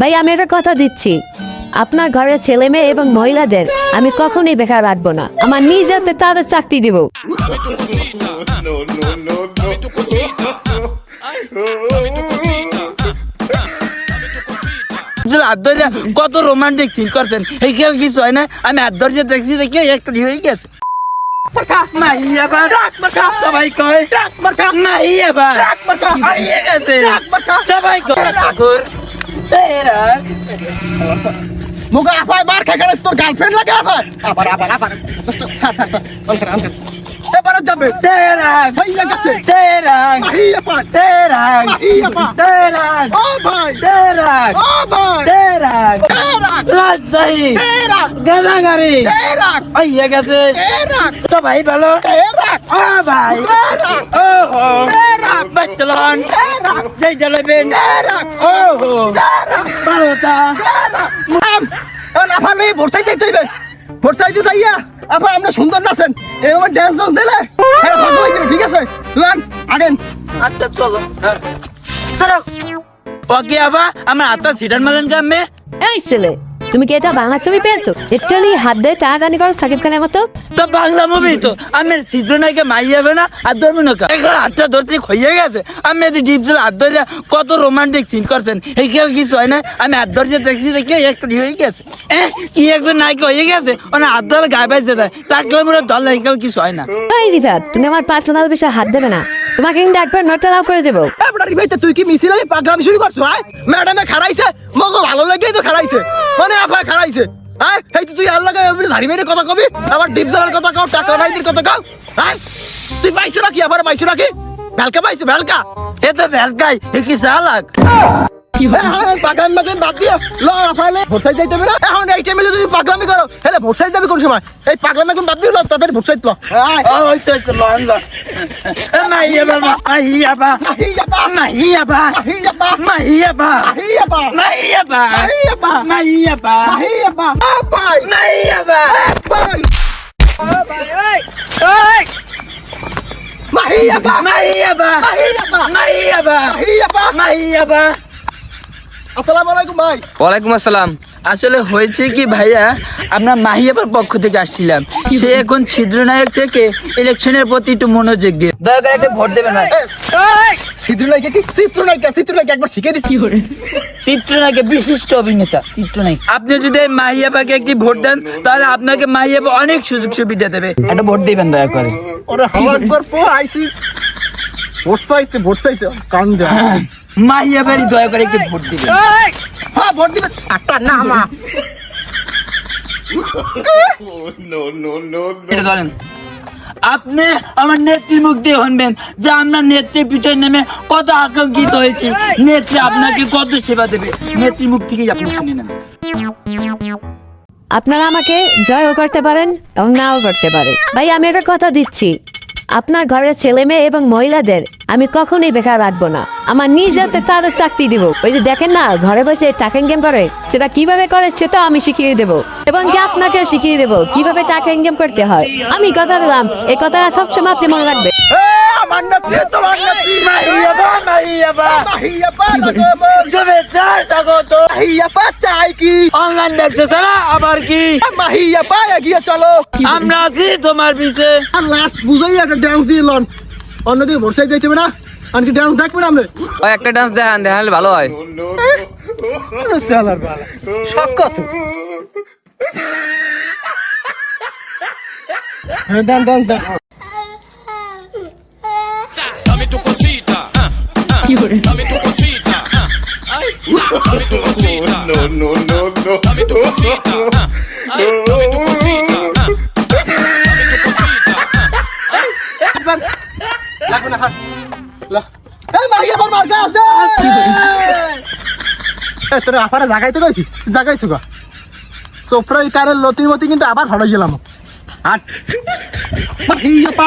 ভাই, আমি একটা কথা দিচ্ছি। আপনার ঘরের ছেলে মেয়ে এবং মহিলাদের আমি কখনোই বেকার রাখব না। আমার নিজ হাতে তাদের চাকরি দিব। হাত ধরে কত রোমান্টিক সিন করছেন, এই খেল কিছু হয় না? আমি হাত ধরে দেখছি, দেখে একটা হয়ে গেছে। সবাই কয় সবাই কয় মুগা আপায় মার খাই গেছিস তোর গার্লফ্রেন্ড লাগে আপায় আবার আবার আবার। Sir sir sir. অনকার অনকার এবারে যাবে। তেরা। ভাইয়া গেছে। তেরা। ভাইয়া পা। তেরা। মাহিয়া পা। তেরা। ও ভাই। তেরা। ও ভাই। তেরা। তেরা। রাজশাহী। তেরা। গাদাগাড়ি তেরা। গেছে। তেরা। সবাই ভালো তেরা। ও ভাই। ও হো। বাচ্চালন জয় জলবেন ও হো বারোটা নাম আফা নেই ভোরসাই যাইতে হইবে। ভোরসাই দিতে যাইয়া আফা আমরা সুন্দর নাচেন। এই আমার ড্যান্স ড্যান্স দিলে? হ্যাঁ ভালো হয়ে যাবে ঠিক আছে? লান আগেন। আচ্ছা চলো। চলো। ওকে আবা আমার হাতটা সিটার মালেন কামে এই ছেলে তুমি কি এটা বাংলা ছবি পেয়েছ? লিটারালি হাত দিয়ে টানাটানি করো সাকিব খানের মতো? তো বাংলা মুভি তো। আমি সিদ্ধ নাইকে মাই যাবে না আর ধরবো না এখন হাতটা ধরতে হয়ে গেছে। আমি এদি ডিপ জল হাত ধরে কত রোমান্টিক সিন করছেন। এই খেল কিছু হয় না আমি হাত ধরে দেখছি দেখে একটা হয়ে গেছে। কি একজন নায়িকা হয়ে গেছে? মানে হাত ধরে গায়ে বাইতে দেয় তাকে মনে দল এই খেল কিছু হয় না। এই রিফাত তুমি আমার পার্সোনাল বিষয়ে হাত দেবে না। তোমাকে কিন্তু একবার নোটটা লাভ করে দেবো। তুই কি মিছিল পাগলামি শুরু করছ ম্যাডামে খারাইছে মগো ভালো লাগেই তো খারাইছে মানে আফা খারাইছে হ্যাঁ এই তুই আল্লাহ ঝাড়ি মেরে কথা কবি আবার ডিপ জ্বালার কথা কাও টাকা রাইদের কথা কাও হ্যাঁ তুই পাইছো নাকি? আবার পাইছো নাকি? ভেলকা পাইছো ভেলকা এ তো ভেলকাই এ কি চালাক? পাগলামি মাগলামি বাদ দিয়ে ল আফাইলে ভোরসাই যাইতে হবে না? এখন এই টাইমে যদি পাগলামি করো তাহলে ভোরসাই যাবে কোন সময়? এই পাগলামি এখন বাদ দিয়ে ল তাদের ভোরসাই ল। ওই তো তো লন লন। মাইয়া বাবা মাইয়া বা মাইয়া বা মাইয়া Naiaba. Naiaba. Naiaba. Naiaba. Naiaba. Apai. Naiaba. Apai. Apai. Oi. Oi. Mahiaba. Mahiaba. Mahiaba. Mahiaba. Mahiaba. Mahiaba. আসসালামু আলাইকুম ভাই ওয়ালাইকুম আসসালাম আসলে হয়েছে কি ভাইয়া আমরা মাহিয়াবার পক্ষ থেকে আসছিলাম। সে এখন ছিদ্রনায়ক থেকে ইলেকশনের প্রতি একটু মনোযোগ দিয়ে দয়া করে একটা ভোট দেবে না চিত্রনায়িকা কি? চিত্রনায়িকা চিত্রনায়িকা একবার শিখে দিছি চিত্রনায়কে বিশিষ্ট অভিনেতা চিত্রনায়ক আপনি যদি এই মাহিয়াবাকে একটি ভোট দেন তাহলে আপনাকে মাহিয়াবা অনেক সুযোগ সুবিধা দেবে। একটা ভোট দিবেন দয়া করে। ওরে আমার গর্ব আইসি। ভোট চাইতে ভোট চাইতে কান যা মাহিয়াবারই দয়া করে একটি ভোট দিবেন। হ্যাঁ ভোট দিবে। ধরেন। আপনি আমার নেত্রী মুখ দিয়ে শুনবেন যে আমরা নেত্রীর পিছনে নেমে কত আকাঙ্ক্ষিত হয়েছি। নেত্রী আপনাকে কত সেবা দেবে? নেত্রী মুখ থেকেই আপনি শুনে নেন। আপনারা আমাকে জয়ও করতে পারেন এবং নাও করতে পারেন। ভাই আমি একটা কথা দিচ্ছি। আপনার ঘরের ছেলে মেয়ে এবং মহিলাদের আমি কখনোই বেকার রাখব না। আমার নিজ হাতে তাদের চাকরি দিব। ওই যে দেখেন না ঘরে বসে টাকা ইনকাম করে সেটা কীভাবে করে সেটাও আমি শিখিয়ে দেব। এবং কি আপনাকেও শিখিয়ে দেব কীভাবে টাকা গেম করতে হয়। আমি কথা দিলাম এই কথাটা সবসময় আপনি মনে রাখবেন। কি আবার কি? এগিয়ে চলো। আমরা আছি তোমার পিছে। লাস্ট বুঝাই একটা অন্যদিকে ভরসায় যাইতে না। আনকি ডান্স দেখবে না আমরা। একটা ডান্স দেখান দেখালে ভালো হয়। সালার সব কত? ডান ডান ডান কি করে? আমি তো কসিটা আই হ্যাঁ। আমি তো কসিটা নো হ্যাঁ। আমি তো কসিটা হ্যাঁ। আমি তো এ তোর আপারে জাগাইতে কইছি জাগাইছো গা সোফরাই কারের লতি মতি কিন্তু আবার হড়াই গেলাম আট মাহিয়াপা